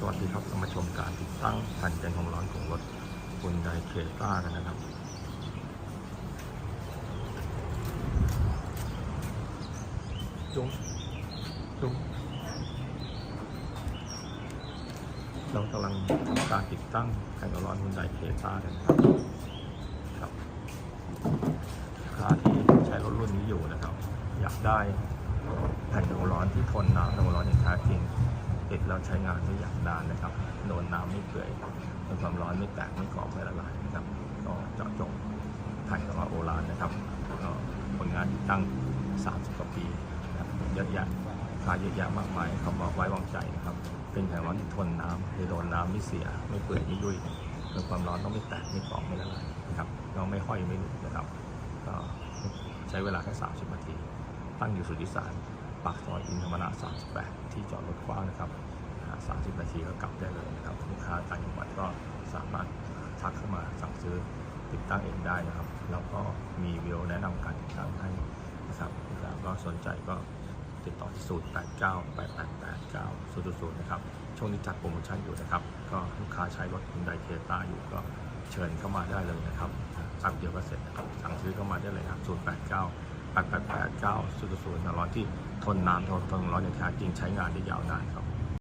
สวัสดีครับเรามาชมการติดตั้งแผ่นกันความร้อนของรถคุณไดเคต้ากันนะครับ จุ้งจุ้งเรากำลังทำการติดตั้งแผ่นความร้อนคุณไดเคต้ากันนะครับครับลูกค้าที่ใช้รถรุ่นนี้อยู่นะครับ อยากได้แผ่นความร้อนที่ทนน้ำความร้อนอย่างแท้จริง ติดแล้วใช้งานได้อย่างนานนะครับโดนน้ำไม่เปื่อยโดนความร้อนไม่แตกไม่กรอบไม่ละลายนะครับก็เจาะจงไทยกับว่าโอรานนะครับก็ผลงานติดตั้ง 30กว่าปีนะครับเยอะแยะลูกค้าเยอะแยะมากมายเขาบอกไว้วางใจนะครับ เป็นแผ่นร้อนที่ทนน้ำไม่โดนน้ำไม่เสีย ไม่เปื่อยไม่ยุ่ยโดนความร้อนต้องไม่แตกไม่กรอบไม่ละลายนะครับก็ไม่ห้อยไม่หลุดนะครับก็ใช้เวลาแค่ 30 นาที ตั้งอยู่สุทธิสาร ปากซอยอินธรรมระ38 ที่จอดรถ ว้างนะครับ 30 นาทีก็กลับได้เลยนะครับ ลูกค้าต่างจังหวัดก็สามารถทักเข้ามาสั่งซื้อติดตั้งเองได้นะครับ แล้วก็มีวิดีโอแนะนำการติดตั้งให้นะครับแล้วก็สนใจก็ติดต่อที่0 8 9 8 8 8 9 0 0นย์ศูนย์นะครับ ช่วงนี้จัดโปรโมชั่นอยู่นะครับ ก็ลูกค้าใช้รถคุณไดเคต้าอยู่ก็เชิญเข้ามาได้เลยนะครับแป๊บเดียวก็เสร็จนะครับ สั่งซื้อเข้ามาได้เลยครับ0 8 9 8 8 8 9 0 0ร้อนที่ทนน้ำทนทนร้อนอย่างแท้จริงใช้งานได้ยาวนานครับ